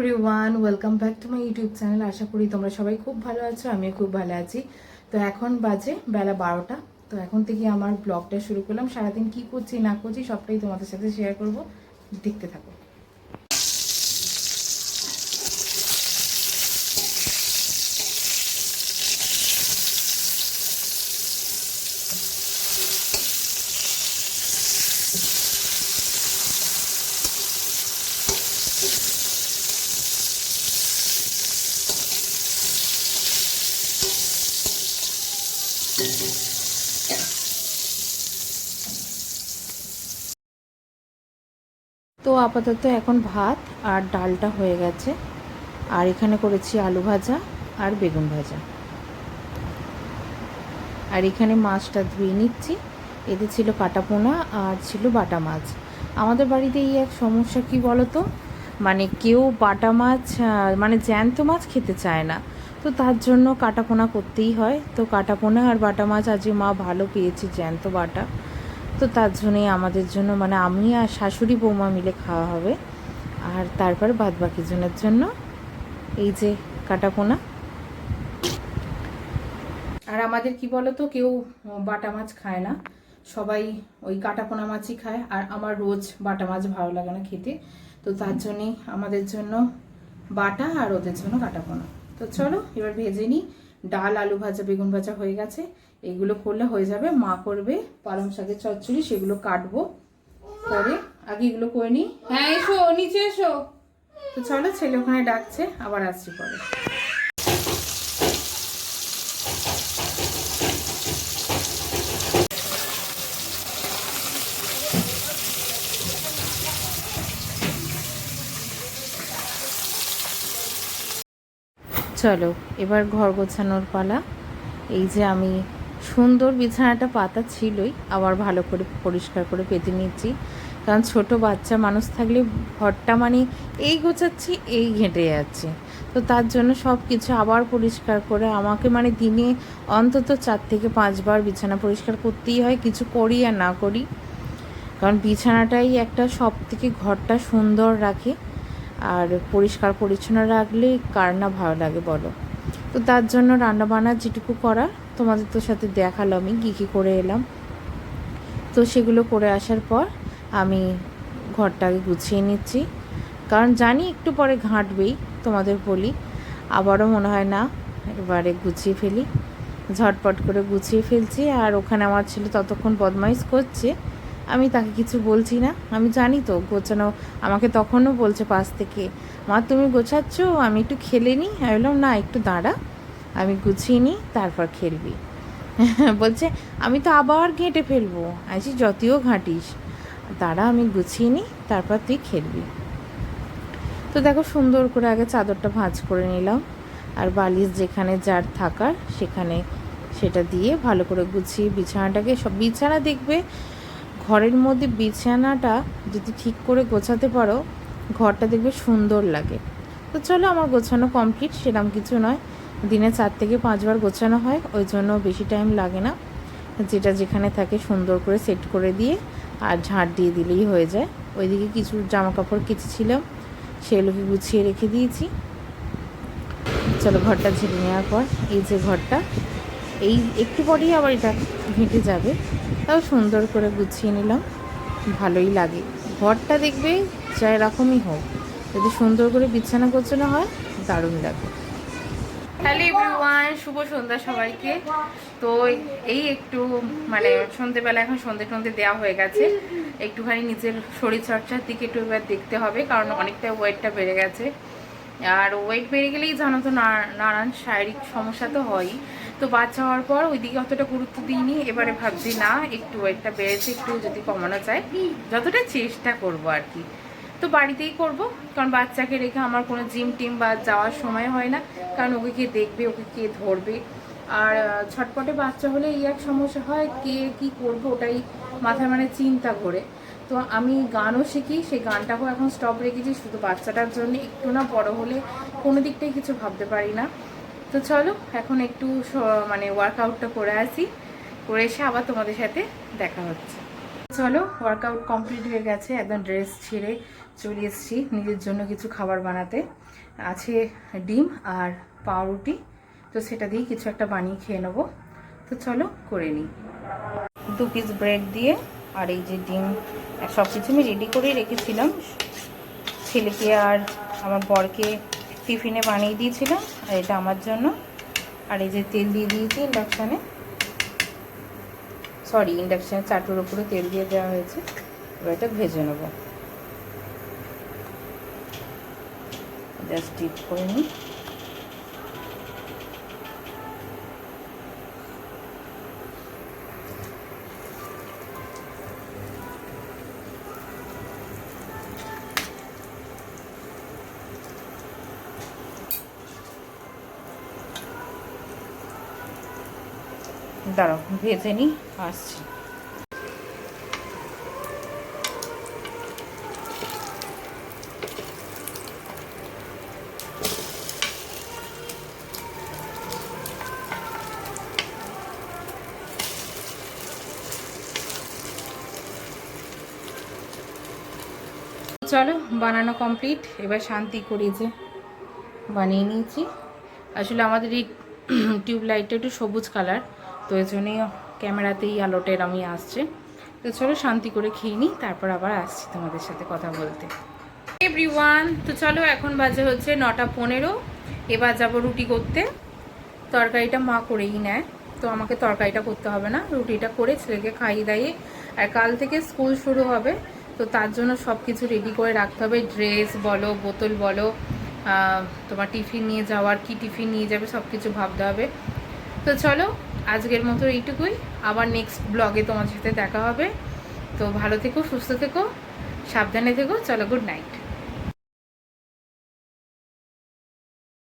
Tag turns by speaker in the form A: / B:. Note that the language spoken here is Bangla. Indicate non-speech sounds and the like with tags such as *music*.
A: Everyone welcome back to my YouTube channel আশা করি তোমরা সবাই খুব ভালো আছো, আমিও খুব ভালো আছি। তো এখন বাজে বেলা বারোটা। তো এখন থেকে আমার ব্লগটা শুরু করলাম। সারাদিন কি করছি, না করছি, সবটাই তোমাদের সাথে শেয়ার করব। দেখতে থাকো। তো আপাতত এখন ভাত আর ডালটা হয়ে গেছে। আর এখানে করেছি আলু ভাজা আর বেগুন ভাজা। আর এখানে মাছটা ধুয়ে নিচ্ছি। এতে ছিল কাটা পোনা আর ছিল বাটা মাছ। আমাদের বাড়িতে এই এক সমস্যা কি বলতো? মানে কেউ বাটা মাছ মানে জ্যান্ত মাছ খেতে চায় না। তো তার জন্য কাটা পোনা করতেই হয়। তো কাটা পোনা আর বাটা মাছ আজকে মা ভালো পেয়েছি জ্যান্ত বাটা। তো তার জন্যই আমাদের জন্য মানে আমি আর শাশুড়ি বৌমা মিলে খাওয়া হবে। আর তারপর বাদ বাকি জনের জন্য এই যে কাটা পোনা। আর আমাদের কি বলতো, কেউ বাটা মাছ খায় না। সবাই ওই কাটা পোনা মাছই খায়। আর আমার রোজ বাটা মাছ ভালো লাগে না খেতে। তো তার জন্যই আমাদের জন্য বাটা আর ওদের জন্য কাটা পোনা। তো চলো, এবার ভেজে নিই। ডাল আলু ভাজা বেগুন ভাজা হয়ে গেছে। এগুলো করলে হয়ে যাবে মা করবে পালং শাকের চচ্চড়ি সেগুলো কাটবো। পরে আগে এগুলো করে নিই। হ্যাঁ এসো নিচে এসো। তো চলো ছেলে ওখানে ডাকছে আবার আসছি পরে। চলো, এবার ঘর গোছানোর পালা। এই যে আমি সুন্দর বিছানাটা পাতা ছিলই, আবার ভালো করে পরিষ্কার করে পেতে নিচ্ছি। কারণ ছোট বাচ্চা মানুষ থাকলে ঘরটা মানে এই গোছাচ্ছি, এই ঘেঁটে যাচ্ছে। তো তার জন্য সব কিছু আবার পরিষ্কার করে আমাকে মানে দিনে অন্তত চার থেকে পাঁচবার বিছানা পরিষ্কার করতেই হয়, কিছু করি আর না করি। কারণ বিছানাটাই একটা সব থেকে ঘরটা সুন্দর রাখে। আর পরিষ্কার পরিচ্ছন্ন রাখলে কার না ভালো লাগে বলো? তো তার জন্য রান্না বান্না যেটুকু করা, তোমাদের তো সাথে দেখাল আমি কী কী করে এলাম। তো সেগুলো করে আসার পর আমি ঘরটাকে গুছিয়ে নিচ্ছি। কারণ জানি একটু পরে ঘাঁটবেই, তোমাদের বলি। আবারও মনে হয় না, এবারে গুছিয়ে ফেলি। ঝটপট করে গুছিয়ে ফেলছি আর ওখানে আমার ছেলে ততক্ষণ বদমাইশ করছে। আমি তাকে কিছু বলছি না। আমি জানি তো, গোছানো আমাকে তখনও বলছে পাশ থেকে। মা, তুমি গোছাচ্ছ? আমি একটু খেলে নিই। আমি বললাম, না, একটু দাঁড়া। আমি গুছিয়ে নিই, তারপর খেলবি। *laughs* বলছে, আমি তো আবার ঘেঁটে ফেলব। আছি যতও ঘাঁটিস। দাঁড়া, আমি গুছিয়ে নিই, তারপর তুই খেলবি। তো দেখো, সুন্দর করে আগে চাদরটা ভাঁজ করে নিলাম। আর বালিশ যেখানে যার থাকার, সেখানে সেটা দিয়ে ভালো করে গুছিয়ে বিছানাটাকে, সব বিছানা দেখবে ঘরের মধ্যে বিছানাটা যদি ঠিক করে গোছাতে পারো, ঘরটা দেখবে সুন্দর লাগে। তো চলো আমার গোছানো কমপ্লিট সেরকম কিছু নয়। দিনে চার থেকে পাঁচবার গোছানো হয়, ওই জন্য বেশি টাইম লাগে না। যেটা যেখানে থাকে সুন্দর করে সেট করে দিয়ে আর ঝাঁট দিয়ে দিলেই হয়ে যায়। ওইদিকে কিছু জামা কাপড় কেচেছিলাম সেগুলোকে গুছিয়ে রেখে দিয়েছি। চলো ঘরটা ঝেড়ে নেওয়ার পর, এই যে ঘরটা এই একটু পরেই আবার এটা ঘেঁটে যাবে। তাও সুন্দর করে গুছিয়ে নিলাম। ভালোই লাগে। ঘরটা দেখবে যা এরকমই হোক। যদি সুন্দর করে বিছানা গোছানো হয়, দারুণ লাগে। হ্যালো এভরিওয়ান শুভ সন্ধ্যা সবাইকে। তো এই একটু মানে সন্ধেবেলা এখন সন্ধে টন্ধে দেওয়া হয়ে গেছে। একটুখানি নিজের শরীরচর্চার দিকে একটু এবার দেখতে হবে, কারণ অনেকটা ওয়েটটা বেড়ে গেছে। আর ওয়েট বেড়ে গেলেই জানো তো নানান শারীরিক সমস্যা তো হয়ই। তো বাচ্চা হওয়ার পর ওইদিকে অতটা গুরুত্ব দিইনি। এবারে ভাবছি, না, একটু ওয়েটটা বেড়েছে, একটু যদি কমানো যায়, যতটা চেষ্টা করব আর কি। তো বাড়িতেই করব, কারণ বাচ্চাকে রেখে আমার কোনো জিম টিম বা যাওয়ার সময় হয় না, কারণ ওকে কে দেখবে, ওকে কে ধরবে। আর ছটপটে বাচ্চা হলে এই এক সমস্যা হয়, কে কি করবে ওটাই মাথায় মানে চিন্তা করে। তো আমি গানও শিখি, সেই গানটাকেও এখন স্টপ রেখেছি, শুধু বাচ্চাটার জন্য, একটু না বড় হলে কোনো দিকটাই কিছু ভাবতে পারি না। তো চলো, এখন একটু মানে ওয়ার্কআউটটা করে আসি। করে এসে আবার তোমাদের সাথে দেখা হচ্ছে। চলো ওয়ার্কআউট কমপ্লিট হয়ে গেছে, একদম ড্রেস ছেড়ে চলে এসেছি নিজের জন্য কিছু খাবার বানাতে। আছে ডিম আর পাউরুটি, তো সেটা দিয়ে কিছু একটা বানিয়ে খেয়ে নেব। তো চলো, করে নিই। দু পিস ব্রেড দিয়ে আর এই যে ডিম সব কিছু আমি রেডি করেই রেখেছিলাম। ছেলেকে আর আমার বরকে টিফিনে বানিয়ে দিয়েছিলাম, আর এটা আমার জন্য। আর এই যে তেল দিয়ে দিয়েছি ইন্ডাকশানে। সরি ইন্ডাকশানে চাটুর উপরে তেল দিয়ে দেওয়া হয়েছে। এবার এটা ভেজে নেব। জাস্ট ডিপ করে নিই। দাঁড়াও ভেজে নিই আসছি। চলো বানানো কমপ্লিট এবার শান্তি করে যে বানিয়ে নিয়েছি। আসলে আমাদের এই *clears throat* টিউব লাইটটা একটু সবুজ কালার তো এই জন্যই ক্যামেরাতেই আলোটা এরমই আসছে। তো চলো শান্তি করে খেয়ে নিই, তারপর আবার আসছি তোমাদের সাথে কথা বলতে। এভরিওয়ান তো চলো এখন বাজে হচ্ছে নটা পনেরো। এবার যাব রুটি করতে। তরকারিটা মা করেই নেয়, তো আমাকে তরকারিটা করতে হবে না। রুটিটা করে ছেলেকে খাইয়ে দাইয়ে, আর কাল থেকে স্কুল শুরু হবে, তো তার জন্য সব কিছু রেডি করে রাখতে হবে। ড্রেস বলো, বোতল বলো তোমার টিফিন নিয়ে যাওয়ার কি টিফিন নিয়ে যাবে সব কিছু ভাবতে হবে। তো চলো আজকের মতো এইটুকুই। আবার নেক্সট ব্লগে তোমার সাথে দেখা হবে। তো ভালো থেকো, সুস্থ থেকো, সাবধানে থেকো, চলো গুড নাইট